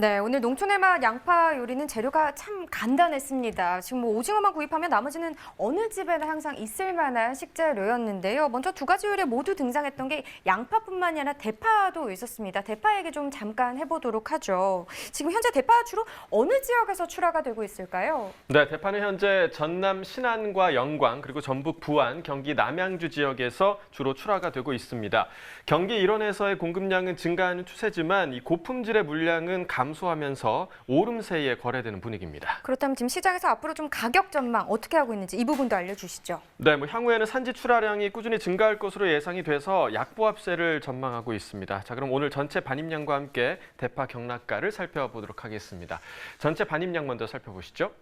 네, 오늘 농촌의 맛 양파 요리는 재료가 참 간단했습니다. 지금 뭐 오징어만 구입하면 나머지는 어느 집에나 항상 있을 만한 식재료였는데요. 먼저 두 가지 요리에 모두 등장했던 게 양파뿐만이 아니라 대파도 있었습니다. 대파 얘기 좀 잠깐 해보도록 하죠. 지금 현재 대파 주로 어느 지역에서 출하가 되고 있을까요? 네, 대파는 현재 전남 신안과 영광 그리고 전북 부안, 경기 남양주 지역에서 주로 출하가 되고 있습니다. 경기 일원에서의 공급량은 증가하는 추세지만 이 고품질의 물량은 감 소하면서 오름세에 거래되는 분위기입니다. 그렇다면 지금 시장에서 앞으로 좀 가격 전망 어떻게 하고 있는지 이 부분도 알려주시죠. 네, 뭐 향후에는 산지 출하량이 꾸준히 증가할 것으로 예상이 돼서 약보합세를 전망하고 있습니다. 자, 그럼 오늘 전체 반입량과 함께 대파 경락가를 살펴보도록 하겠습니다. 전체 반입량 먼저 살펴보시죠.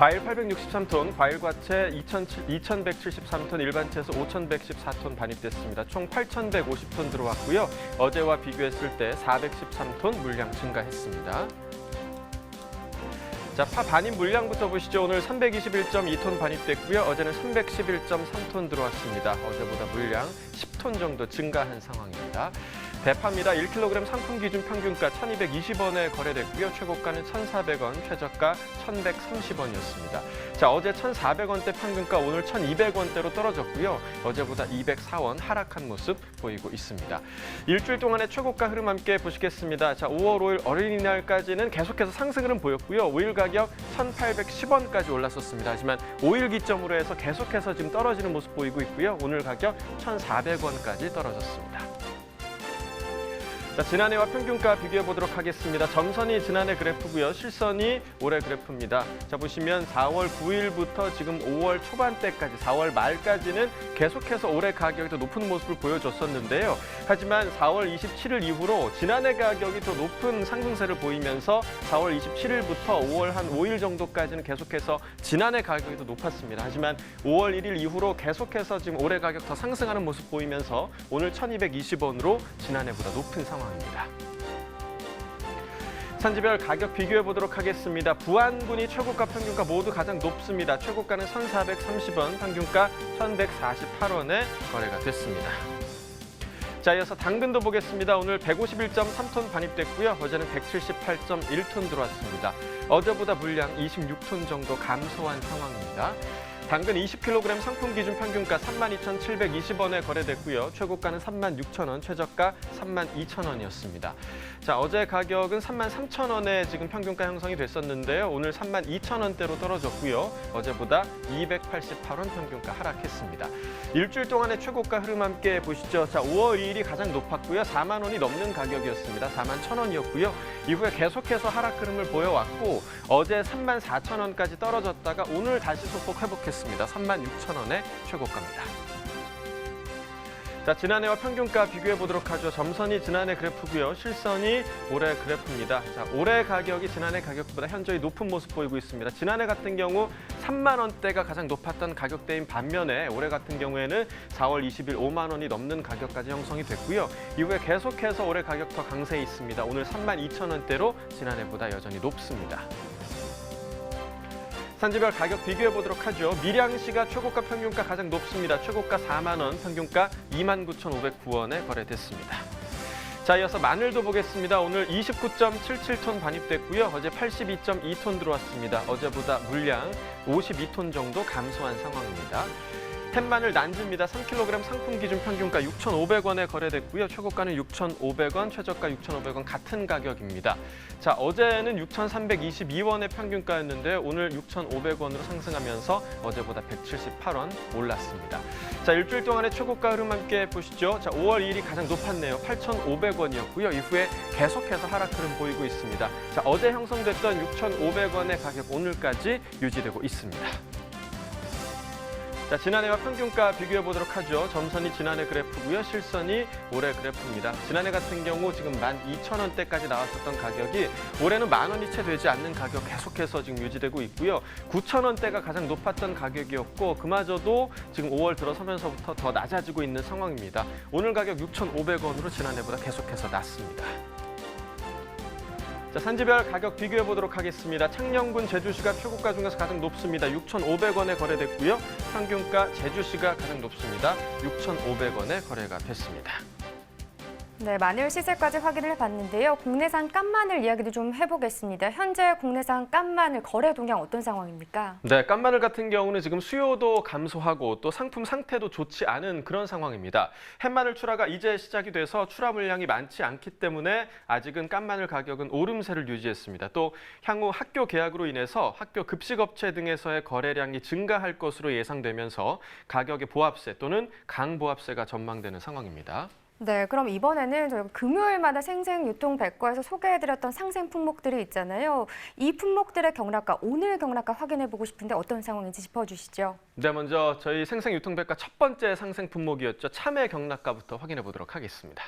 과일 863톤, 과일 과채 2173톤, 일반채에서 5114톤 반입됐습니다. 총 8150톤 들어왔고요. 어제와 비교했을 때 413톤 물량 증가했습니다. 자, 파 반입 물량부터 보시죠. 오늘 321.2톤 반입됐고요. 어제는 311.3톤 들어왔습니다. 어제보다 물량 10톤 정도 증가한 상황입니다. 대파입니다. 1kg 상품 기준 평균가 1,220원에 거래됐고요. 최고가는 1,400원, 최저가 1,130원이었습니다. 자, 어제 1,400원대 평균가 오늘 1,200원대로 떨어졌고요. 어제보다 204원 하락한 모습 보이고 있습니다. 일주일 동안의 최고가 흐름 함께 보시겠습니다. 자, 5월 5일 어린이날까지는 계속해서 상승 흐름 보였고요. 오일 가격 1,810원까지 올랐었습니다. 하지만 5일 기점으로 해서 계속해서 지금 떨어지는 모습 보이고 있고요. 오늘 가격 1,400원까지 떨어졌습니다. 자, 지난해와 평균가 비교해 보도록 하겠습니다. 점선이 지난해 그래프고요. 실선이 올해 그래프입니다. 자, 보시면 4월 9일부터 지금 5월 초반대까지 4월 말까지는 계속해서 올해 가격이 더 높은 모습을 보여줬었는데요. 하지만 4월 27일 이후로 지난해 가격이 더 높은 상승세를 보이면서 4월 27일부터 5월 한 5일 정도까지는 계속해서 지난해 가격이 더 높았습니다. 하지만 5월 1일 이후로 계속해서 지금 올해 가격 더 상승하는 모습 보이면서 오늘 1220원으로 지난해보다 높은 상황 입니다. 산지별 가격 비교해 보도록 하겠습니다. 부안군이 최고가 평균가 모두 가장 높습니다. 최고가는 1,430원, 평균가 1,148원에 거래가 됐습니다. 자, 이어서 당근도 보겠습니다. 오늘 151.3톤 반입됐고요. 어제는 178.1톤 들어왔습니다. 어제보다 물량 26톤 정도 감소한 상황입니다. 당근 20kg 상품 기준 평균가 32,720원에 거래됐고요. 최고가는 36,000원, 최저가 32,000원이었습니다. 자, 어제 가격은 33,000원에 지금 평균가 형성이 됐었는데요. 오늘 32,000원대로 떨어졌고요. 어제보다 288원 평균가 하락했습니다. 일주일 동안의 최고가 흐름 함께 보시죠. 자, 5월 2일이 가장 높았고요. 4만 원이 넘는 가격이었습니다. 4만 1,000원이었고요. 이후에 계속해서 하락 흐름을 보여왔고 어제 3만 4천 원까지 떨어졌다가 오늘 다시 소폭 회복했습니다. 3만 6천 원의 최고가입니다. 자, 지난해와 평균가 비교해 보도록 하죠. 점선이 지난해 그래프고요. 실선이 올해 그래프입니다. 자, 올해 가격이 지난해 가격보다 현저히 높은 모습 보이고 있습니다. 지난해 같은 경우 3만 원대가 가장 높았던 가격대인 반면에 올해 같은 경우에는 4월 20일 5만 원이 넘는 가격까지 형성이 됐고요. 이후에 계속해서 올해 가격 더 강세에 있습니다. 오늘 3만 2천 원대로 지난해보다 여전히 높습니다. 산지별 가격 비교해 보도록 하죠. 밀양시가 최고가 평균가 가장 높습니다. 최고가 4만 원, 평균가 29,509원에 거래됐습니다. 자, 이어서 마늘도 보겠습니다. 오늘 29.77톤 반입됐고요. 어제 82.2톤 들어왔습니다. 어제보다 물량 52톤 정도 감소한 상황입니다. 햇마늘 난지입니다. 3kg 상품 기준 평균가 6,500원에 거래됐고요. 최고가는 6,500원, 최저가 6,500원 같은 가격입니다. 자, 어제는 6,322원의 평균가였는데 오늘 6,500원으로 상승하면서 어제보다 178원 올랐습니다. 자, 일주일 동안의 최고가 흐름 함께 보시죠. 자, 5월 2일이 가장 높았네요. 8,500원이었고요. 이후에 계속해서 하락 흐름 보이고 있습니다. 자, 어제 형성됐던 6,500원의 가격 오늘까지 유지되고 있습니다. 자, 지난해와 평균가 비교해 보도록 하죠. 점선이 지난해 그래프고요. 실선이 올해 그래프입니다. 지난해 같은 경우 지금 12,000원대까지 나왔었던 가격이 올해는 만 원이 채 되지 않는 가격 계속해서 지금 유지되고 있고요. 9,000원대가 가장 높았던 가격이었고 그마저도 지금 5월 들어서면서부터 더 낮아지고 있는 상황입니다. 오늘 가격 6,500원으로 지난해보다 계속해서 낮습니다. 자, 산지별 가격 비교해 보도록 하겠습니다. 창녕군 제주시가 최고가 중에서 가장 높습니다. 6,500원에 거래됐고요. 평균가 제주시가 가장 높습니다. 6,500원에 거래가 됐습니다. 네, 마늘 시세까지 확인을 해봤는데요. 국내산 깐마늘 이야기도 좀 해보겠습니다. 현재 국내산 깐마늘 거래 동향 어떤 상황입니까? 네, 깐마늘 같은 경우는 지금 수요도 감소하고 또 상품 상태도 좋지 않은 그런 상황입니다. 햇마늘 출하가 이제 시작이 돼서 출하 물량이 많지 않기 때문에 아직은 깐마늘 가격은 오름세를 유지했습니다. 또 향후 학교 개학으로 인해서 학교 급식업체 등에서의 거래량이 증가할 것으로 예상되면서 가격의 보합세 또는 강보합세가 전망되는 상황입니다. 네, 그럼 이번에는 저희가 금요일마다 생생 유통 백과에서 소개해드렸던 상생 품목들이 있잖아요. 이 품목들의 경락과 오늘 경락과 확인해보고 싶은데 어떤 상황인지 짚어주시죠. 네, 먼저 저희 생생 유통 백과 첫 번째 상생 품목이었죠. 참외 경락가부터 확인해 보도록 하겠습니다.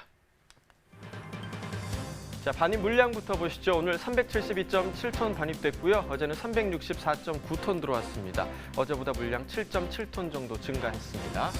자, 반입 물량부터 보시죠. 오늘 372.7톤 반입됐고요. 어제는 364.9톤 들어왔습니다. 어제보다 물량 7.7톤 정도 증가했습니다.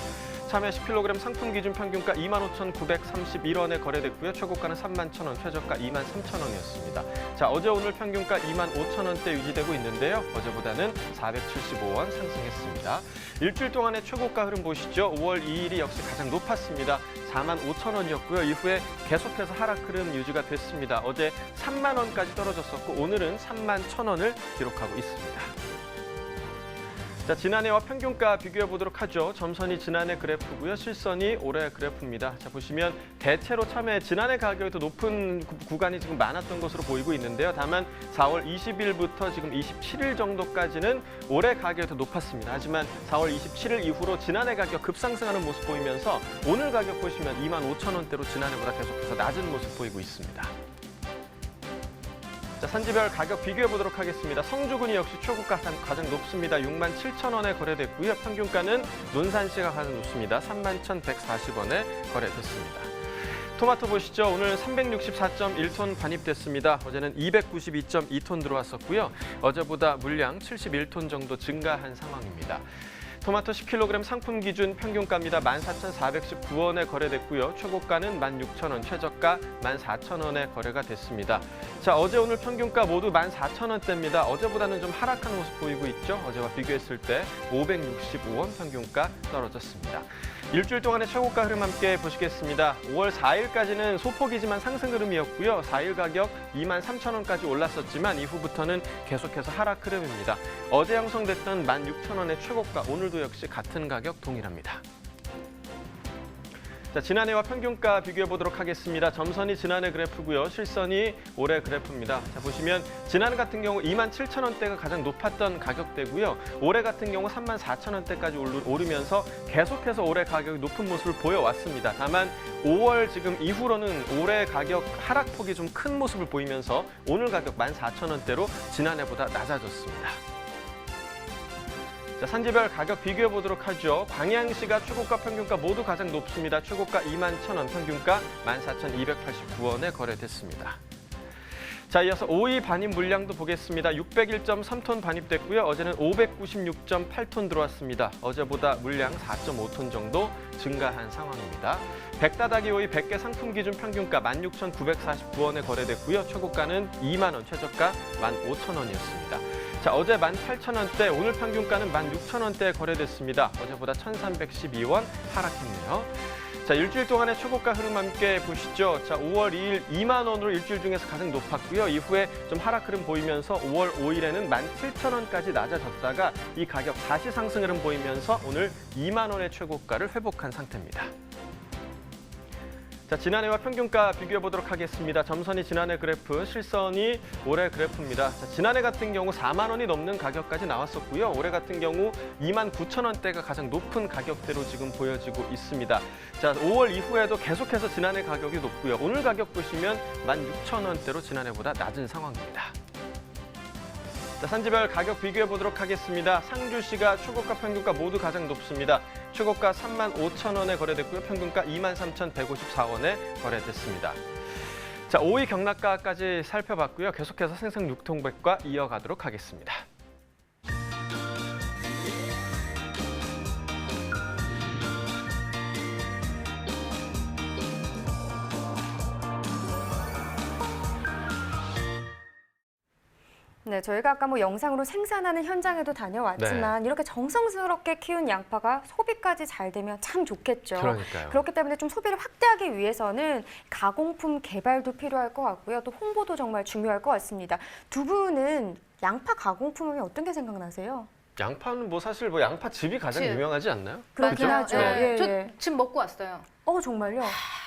참외 10kg 상품 기준 평균가 25,931원에 거래됐고요. 최고가는 31,000원, 최저가 23,000원이었습니다. 자, 어제 오늘 평균가 25,000원대 유지되고 있는데요. 어제보다는 475원 상승했습니다. 일주일 동안의 최고가 흐름 보시죠. 5월 2일이 역시 가장 높았습니다. 4만 5천 원이었고요. 이후에 계속해서 하락 흐름 유지가 됐습니다. 어제 3만 원까지 떨어졌었고 오늘은 3만 천 원을 기록하고 있습니다. 자, 지난해와 평균가 비교해 보도록 하죠. 점선이 지난해 그래프고요. 실선이 올해 그래프입니다. 자, 보시면 대체로 참외 지난해 가격이 더 높은 구- 구간이 지금 많았던 것으로 보이고 있는데요. 다만 4월 20일부터 지금 27일 정도까지는 올해 가격이 더 높았습니다. 하지만 4월 27일 이후로 지난해 가격 급상승하는 모습 보이면서 오늘 가격 보시면 2만 5천 원대로 지난해보다 계속해서 낮은 모습 보이고 있습니다. 자, 산지별 가격 비교해 보도록 하겠습니다. 성주군이 역시 최고가 산- 가장 높습니다. 6만 7천 원에 거래됐고요. 평균가는 논산시가 가장 높습니다. 3만 1,140원에 거래됐습니다. 토마토 보시죠. 오늘 364.1톤 반입됐습니다. 어제는 292.2톤 들어왔었고요. 어제보다 물량 71톤 정도 증가한 상황입니다. 토마토 10kg 상품 기준 평균가입니다. 14,419원에 거래됐고요. 최고가는 16,000원, 최저가 14,000원에 거래가 됐습니다. 자, 어제 오늘 평균가 모두 14,000원대입니다. 어제보다는 좀 하락한 모습 보이고 있죠. 어제와 비교했을 때 565원 평균가 떨어졌습니다. 일주일 동안의 최고가 흐름 함께 보시겠습니다. 5월 4일까지는 소폭이지만 상승 흐름이었고요. 4일 가격 2만 3천 원까지 올랐었지만 이후부터는 계속해서 하락 흐름입니다. 어제 형성됐던 16,000원의 최고가 오늘 도 역시 같은 가격 동일합니다. 자, 지난해와 평균가 비교해 보도록 하겠습니다. 점선이 지난해 그래프고요. 실선이 올해 그래프입니다. 자, 보시면 지난해 같은 경우 2만 7천 원대가 가장 높았던 가격대고요. 올해 같은 경우 3만 4천 원대까지 오르면서 계속해서 올해 가격이 높은 모습을 보여왔습니다. 다만 5월 지금 이후로는 올해 가격 하락폭이 좀 큰 모습을 보이면서 오늘 가격 14,000원대로 지난해보다 낮아졌습니다. 자, 산지별 가격 비교해 보도록 하죠. 광양시가 최고가 평균가 모두 가장 높습니다. 최고가 2만 1,000원, 평균가 14,289원에 거래됐습니다. 자, 이어서 5위 반입 물량도 보겠습니다. 601.3톤 반입됐고요. 어제는 596.8톤 들어왔습니다. 어제보다 물량 4.5톤 정도 증가한 상황입니다. 백다다기 오이 100개 상품 기준 평균가 16,949원에 거래됐고요. 최고가는 2만 원, 최저가 15,000원이었습니다. 자, 어제 18,000원대, 오늘 평균가는 16,000원대에 거래됐습니다. 어제보다 1,312원 하락했네요. 자, 일주일 동안의 최고가 흐름 함께 보시죠. 자, 5월 2일 2만 원으로 일주일 중에서 가장 높았고요. 이후에 좀 하락 흐름 보이면서 5월 5일에는 17,000원까지 낮아졌다가 이 가격 다시 상승 흐름 보이면서 오늘 2만 원의 최고가를 회복한 상태입니다. 자, 지난해와 평균가 비교해 보도록 하겠습니다. 점선이 지난해 그래프, 실선이 올해 그래프입니다. 자, 지난해 같은 경우 4만 원이 넘는 가격까지 나왔었고요. 올해 같은 경우 2만 9천 원대가 가장 높은 가격대로 지금 보여지고 있습니다. 자, 5월 이후에도 계속해서 지난해 가격이 높고요. 오늘 가격 보시면 16,000 원대로 지난해보다 낮은 상황입니다. 자, 산지별 가격 비교해 보도록 하겠습니다. 상주시가 최고가 평균가 모두 가장 높습니다. 최고가 3만 5천 원에 거래됐고요. 평균가 2만 3,154원에 거래됐습니다. 자, 5위 경락가까지 살펴봤고요. 계속해서 생생 육통백과 이어가도록 하겠습니다. 네, 저희가 아까 뭐 영상으로 생산하는 현장에도 다녀왔지만 이렇게 정성스럽게 키운 양파가 소비까지 잘 되면 참 좋겠죠. 그러니까요. 그렇기 때문에 좀 소비를 확대하기 위해서는 가공품 개발도 필요할 것 같고요. 또 홍보도 정말 중요할 것 같습니다. 두 분은 양파 가공품하면 어떤 게 생각나세요? 양파는 뭐 사실 뭐 양파 즙이 가장 즙. 유명하지 않나요? 그렇긴 맞아요. 하죠. 네. 예, 저 예. 지금 먹고 왔어요. 어 정말요?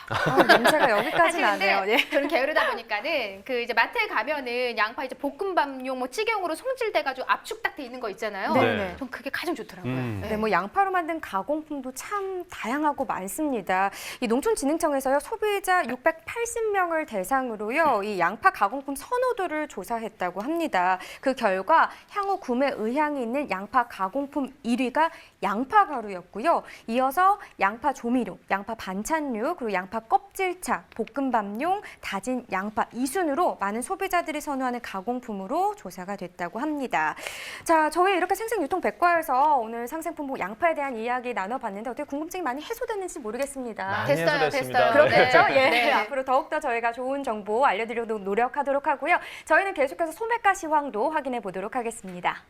아, 냄새가 여기까지 나네요. 예. 저는 게으르다 보니까는 그 이제 마트에 가면은 양파 이제 볶음밥용 뭐 찌개용으로 송질돼가지고 압축 딱 돼 있는 거 있잖아요. 네. 전 그게 가장 좋더라고요. 음. 네, 뭐 양파로 만든 가공품도 참 다양하고 많습니다. 이 농촌진흥청에서요 소비자 680명을 대상으로요 이 양파 가공품 선호도를 조사했다고 합니다. 그 결과 향후 구매 의향이 있는 양파 가공품 1위가 양파 가루였고요. 이어서 양파 조미료, 양파 반찬류, 그리고 양파 껍질차, 볶음밥용, 다진 양파 이 순으로 많은 소비자들이 선호하는 가공품으로 조사가 됐다고 합니다. 자, 저희 이렇게 생생유통 백과에서 오늘 상생품목 양파에 대한 이야기 나눠봤는데 어떻게 궁금증이 많이 해소됐는지 모르겠습니다. 많이 됐어요, 해소됐습니다. 됐어요. 그렇겠죠? 네. 예. 네. 앞으로 더욱더 저희가 좋은 정보 알려드리도록 노력하도록 하고요. 저희는 계속해서 소매가 시황도 확인해 보도록 하겠습니다.